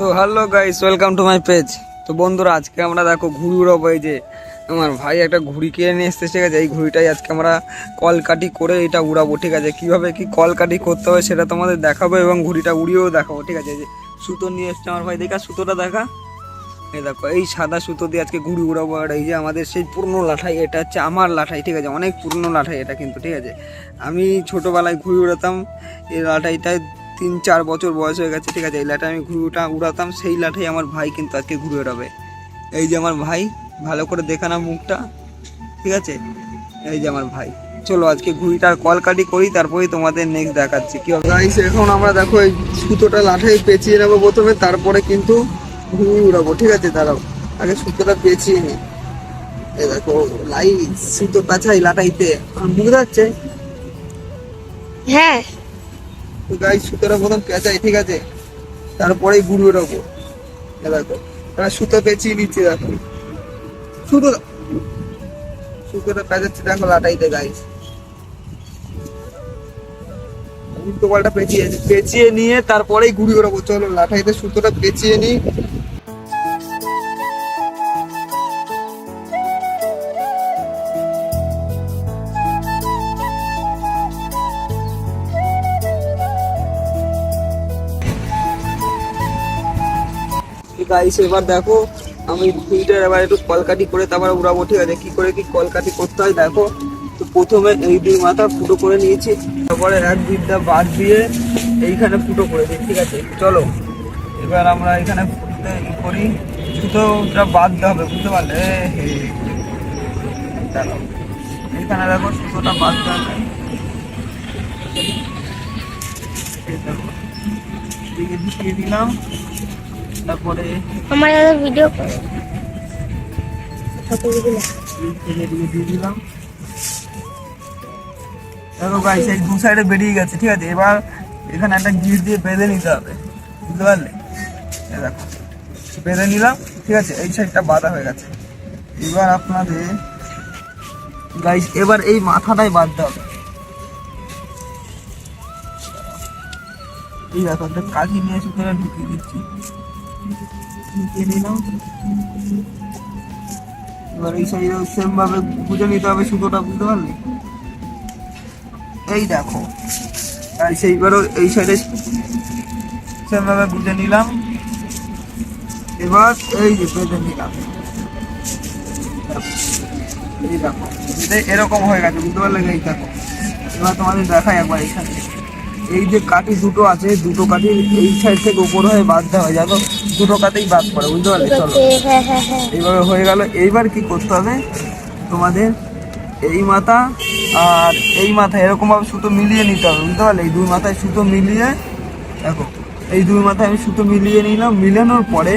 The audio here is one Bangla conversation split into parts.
তো hello guys welcome to my page তো বন্ধুরা, আজকে আমরা দেখো ঘুড়ি উড়াবো, এই যে আমার ভাই একটা ঘুড়ি কিনে নিয়ে এসছে, ঠিক আছে? এই ঘুড়িটাই আজকে আমরা কলকাটি করে এটা উড়াবো, ঠিক আছে? কীভাবে কি কলকাটি করতে হবে সেটা তোমাদের দেখাবো এবং ঘুড়িটা উড়িয়েও দেখাবো, ঠিক আছে? যে সুতো নিয়ে এসছে আমার ভাই, দেখা? সুতোটা দেখা? এই দেখো, এই সাদা সুতো দিয়ে আজকে ঘুড়ি উড়াবো, আর এই যে আমাদের সেই পুরনো লাঠাই, এটা হচ্ছে আমার লাঠাই, ঠিক আছে? অনেক পুরনো লাঠাই এটা কিন্তু, ঠিক আছে? আমি ছোটোবেলায় ঘুড়ি উড়াতাম, এই লাঠাইটায় তিন চার বছর বয়স হয়ে গেছে, ঠিক আছে, এই লাঠাই আমি ঘুড়িটা উড়াতাম, সেই লাঠাই আমার ভাই কিন্তু আজকে ঘুরে উড়াবে এই যে আমার ভাই, ভালো করে দেখানা মুখটা, ঠিক আছে? এই যে আমার ভাই। চলো আজকে ঘুড়িটার কলকাটি করি, তারপরেই তোমাদের নেক্সট দেখাচ্ছি। কি গাইস এখন আমরা দেখো এই সুতোটা লাঠাই পেঁচিয়ে নেব প্রথমে, তারপরে কিন্তু ঘুড়ি উড়াবো, ঠিক আছে, দাঁড়াও। আগে সুতোটা পেঁচিয়ে নিই এই দেখো, লাই সুতো পেঁচাই লাটাইতে বুঝতে যাচ্ছে হ্যাঁ। তো গাইস সুতোটা প্রথম পেঁচাই, ঠিক আছে? তারপরে দেখো সুতো পেঁচিয়ে নিচ্ছি, দেখো। সুতো সুতোটা পেঁচাচ্ছে, দেখো লাটাইতে গাইস উল্টো পাল্টা পেঁচিয়ে পেঁচিয়ে নিয়ে তারপরেই গুড়ি উড়াবো চলো লাঠাইতে সুতোটা পেঁচিয়ে নিই। গাইস এবার দেখো, আমি দুইটার এবার একটু কলকাটি করে তারপর উড়াবো, ঠিক আছে? কি করে কি কলকাটি করতে হয় দেখো। তো প্রথমে এই দুই মাথা ফুটো করে নিয়েছি, তারপরে এক দিকটা বাদ দিয়ে এইখানে ফুটো করে দিই, ঠিক আছে? চলো, এবার আমরা এখানে ফুটোতে করি। সুতোটা বাঁধতে হবে, বুঝতে পারলে। এইখানে দেখো সুতোটা বাঁধতে হবে ঢুকিয়ে দিলাম। তারপরে আমার দাদা ভিডিও করে। দেখো গাইস এই দু সাইডে বেরিয়ে গেছে ঠিক আছে? এবার এখানে একটা গিট দিয়ে বেঁধে নিতে হবে বুঝতে পারলে? দেখো বেঁধে নিলাম ঠিক আছে? এই সাইডটা বাঁধা হয়ে গেছে। এবার আপনাদের গাইস এবার এই মাথাটাই বাঁধতে হবে। এই একটা কাঠি নিয়ে সুতরাং ঢুকিয়ে দিচ্ছি। নিলাম এবার এই সাইডে সেম ভাবে বুঝে নিতে হবে সুতোটা বুঝতে পারলি? এই দেখো। আর সেইবারও এই সাইডে সেম ভাবে বুঝে নিলাম। এবার এই যে বেঁধে নিলাম। এই দেখো। এরকম হয়ে গেছে, বুঝতে পারলে? এই দেখো। এবার তোমাদের দেখাই একবার এইখানে এই যে কাঠি দুটো আছে দুটো কাঠি এই সাইড থেকে উপর হয়ে বাঁধতে হয় জানো? দুটো কাঠেই বাদ পড়ে বুঝতে পারলে? চলো। হ্যাঁ হ্যাঁ হ্যাঁ এইভাবে হয়ে গেল। এইবার কি করতে হবে? তোমাদের এই মাথা আর এই মাথা এরকমভাবে সুতো মিলিয়ে নিতে হবে বুঝতে পারলে? এই দুই মাথায় সুতো মিলিয়ে দেখো এই দুই মাথায় আমি সুতো মিলিয়ে নিলাম। মিলানোর পরে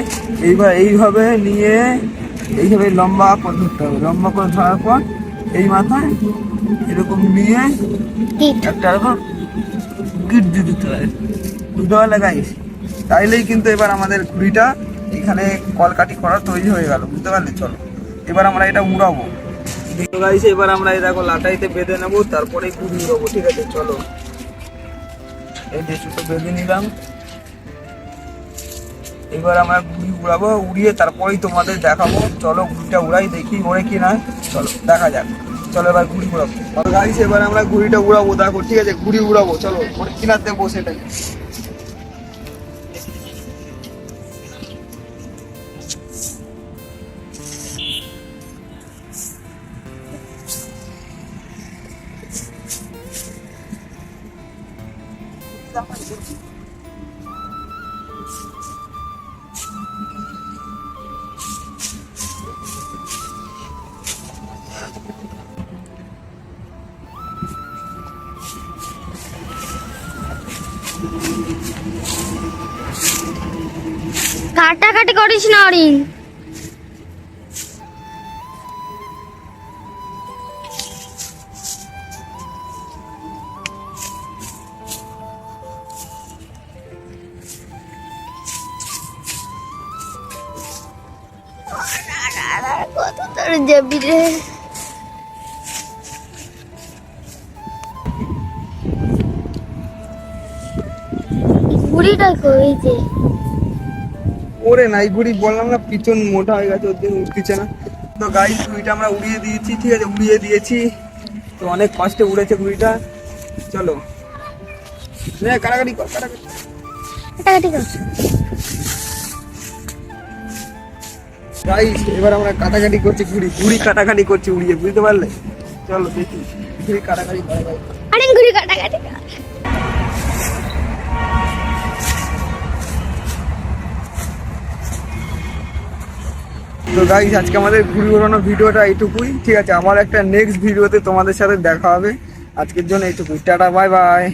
এইবার এইভাবে নিয়ে এইভাবে লম্বা করে ধরতে হবে। লম্বা করে ধরার পর এই মাথায় এরকম নিয়ে একটা দিয়ে দিতে হবে বুঝতে পারলে গাইস তাইলেই কিন্তু এবার আমাদের ঘুড়িটা এখানে কলকাটি করা তৈরি হয়ে গেল, বুঝতে পারলে? চলো, এবার আমরা এটা উড়াবো। গাইস এবার আমরা এই দেখো লাটাইতে বেঁধে নেব, তারপরে ঘুড়ি উড়াবো, ঠিক আছে? চলো। এই যে সুতো বেঁধে নিলাম। এবার আমরা ঘুড়ি উড়াবো, উড়িয়ে তারপরেই তোমাদের দেখাবো। চলো ঘুড়িটা উড়াই দেখি ওড়ে কি না চলো, দেখা যাক। চলো এবার ঘুড়ি উড়াবো গাইস এবার আমরা ঘুড়িটা উড়াবো দেখো ঠিক আছে ঘুড়ি উড়াবো চলো ওরে কিনাতে বসে এটা কাটাকাটি করিস না অরিন। কত তোর যাবি রে ঘুড়িটা কই যে ওরে না এই ঘুড়ি বললাম না পিছন মোটা হয়ে গেছে ওর জন্য উঠতেছে না। তো গাই ঘুড়িটা আমরা উড়িয়ে দিয়েছি ঠিক আছে উড়িয়ে দিয়েছি। তো অনেক কষ্টে উড়েছে ঘুড়িটা চলো। নে কাটাকাটি কর করছ গাইস এবার আমরা কাটাকাটি করছি ঘুড়ি ঘুড়ি কাটাকাটি করছি উড়িয়ে বুঝতে পারলে? চলো দেখি ঘুড়ি কাটাকাটি করা। আরে ঘুরে কাটাকাটি তো গাইস আজকে আমাদের ঘুরি ঘোরানো ভিডিওটা এইটুকুই। ঠিক আছে, আমার একটা নেক্সট ভিডিওতে তোমাদের সাথে দেখা হবে। আজকের জন্য এইটুকুই। Tata bye bye